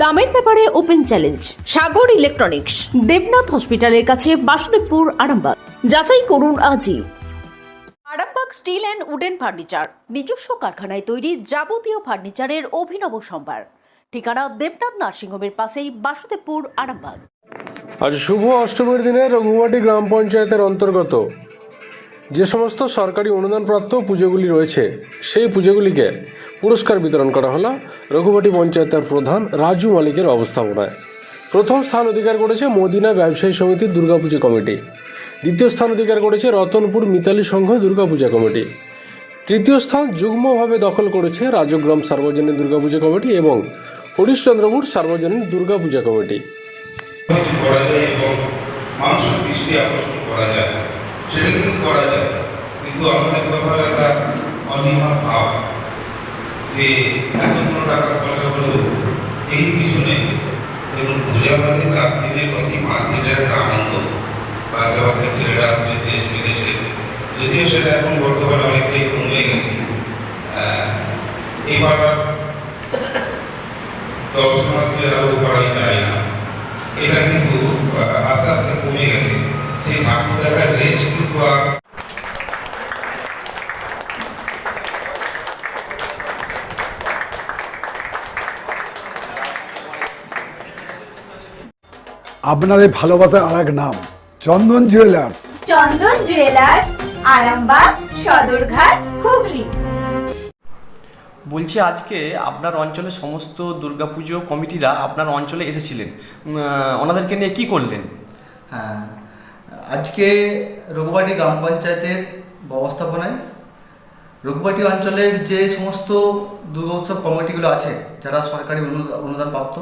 দামের ব্যাপারে open challenge, Sagar electronics, Debnath হসপিটালের কাছে বাসুদেবপুর, আরামবাগ। যাচাই করুন আজই। Arambagh steel and wooden furniture, নিজস্ব কারখানায় তৈরি যাবতীয় ফার্নিচারের অভিনব সম্ভার। ঠিকানা দেবনাথ নার্সিংহোমের পাশেই বাসুদেবপুর, আরামবাগ। আজ শুভ অষ্টমীর দিনে রঘুমাটি গ্রাম পঞ্চায়েতের অন্তর্গত। যে সমস্ত সরকারি অনুদানপ্রাপ্ত পুজোগুলি রয়েছে, সেই পুজোগুলিকে পুরস্কার বিতরণ করা হলো রঘুমাটি পঞ্চায়েতের প্রধান রাজু মালিকের অবস্থাপনায়। প্রথম স্থান অধিকার করেছে মদিনা ব্যবসায়ী সমিতির দুর্গাপুজো কমিটি। দ্বিতীয় স্থান অধিকার করেছে রতনপুর মিতালি সংঘ দুর্গাপূজা কমিটি। তৃতীয় স্থান যুগ্মভাবে দখল করেছে রাজগ্রাম সার্বজনীন দুর্গাপূজা কমিটি এবং হরিশ্চন্দ্রপুর সার্বজনীন দুর্গাপূজা কমিটি। করা যায় এবং মানুষের দৃষ্টি আকর্ষণ করা যায়। সেটা কিন্তু করা যায়। কিন্তু আমাদের কোথাও একটা অনীহা ভাব যে এত কোনো টাকা খরচা করে দেবো এই পিছনে দেখুন পূজা মানে চার দিনের বা কি পাঁচ দিনের একটা আনন্দ? বাচ্চা বাচ্চা ছেলেরা দেশ বিদেশে। যদিও সেটা এখন বর্তমানে অনেকটাই কমে গেছে আহ, এবার আর দর্শনার্থীরা আরও করাই যায় না এটা কিন্তু আহ, আস্তে আস্তে কমে গেছে যে আপনাদের ভালোবাসার আর এক নাম চন্দন জুয়েলার্স চন্দন জুয়েলার্স আরামবাগ সদরঘাট হুগলি। বলছি আজকে আপনার অঞ্চলের সমস্ত দুর্গাপুজো কমিটিরা আপনার অঞ্চলে এসেছিলেন। ওনাদেরকে নিয়ে কি করলেন? হ্যাঁ আজকে রঘুবাটি গ্রাম পঞ্চায়েতের ব্যবস্থাপনায় রঘুবাটি অঞ্চলের যে সমস্ত দুর্গা উৎসব কমিটিগুলো আছে, যারা সরকারি অনু- অনুদান প্রাপ্ত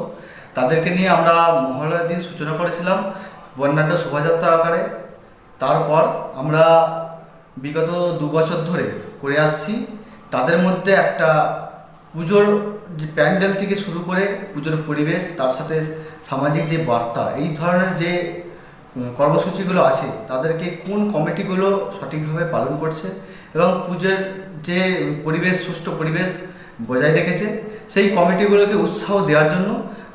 তাদেরকে নিয়ে আমরা মহালয়ার দিন সূচনা করেছিলাম বর্ণাঢ্য শোভাযাত্রা আকারে। তারপর আমরা বিগত দু বছর ধরে করে আসছি। তাদের মধ্যে একটা পুজোর যে প্যান্ডেল থেকে শুরু করে পুজোর পরিবেশ, তার সাথে সামাজিক যে বার্তা, এই ধরনের যে কর্মসূচিগুলো আছে, তাদেরকে কোন কমিটিগুলো সঠিকভাবে পালন করছে এবং পুজোর যে পরিবেশ, সুষ্ঠু পরিবেশ বজায় রেখেছে, সেই কমিটিগুলোকে উৎসাহ দেওয়ার জন্য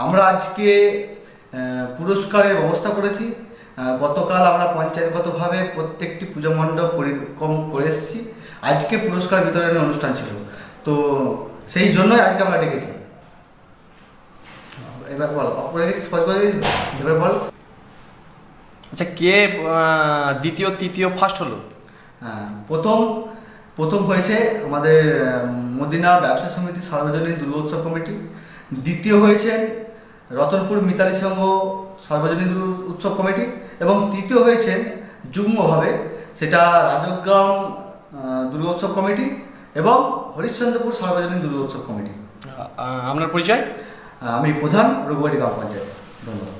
আমরা আজকে পুরস্কারের ব্যবস্থা করেছি। গতকাল আমরা পঞ্চায়েতগতভাবে প্রত্যেকটি পুজো মণ্ডপ পরিক্রম করে এসেছি। আজকে পুরস্কার বিতরণের অনুষ্ঠান ছিল। তো সেই জন্যই আজকে আমরা ডেকেছি। এবার বল অপরে স্পষ্ট করে। এবার বল। আচ্ছা কে দ্বিতীয় তৃতীয় ফার্স্ট হলো? হ্যাঁ, প্রথম প্রথম হয়েছে আমাদের মদিনা ব্যবসা সমিতি সার্বজনীন দুর্গোৎসব কমিটি। দ্বিতীয় হয়েছেন রতনপুর মিতালি সংঘ সর্বজনীন দুর্গ উৎসব কমিটি। এবং তৃতীয় হয়েছেন যুগ্মভাবে সেটা রাজগ্রাম দুর্গোৎসব কমিটি এবং হরিশ্চন্দ্রপুর সর্বজনীন দুর্গোৎসব কমিটি। আপনার পরিচয়? আমি প্রধান রঘুবাড়ি গ্রাম পঞ্চায়েত। ধন্যবাদ।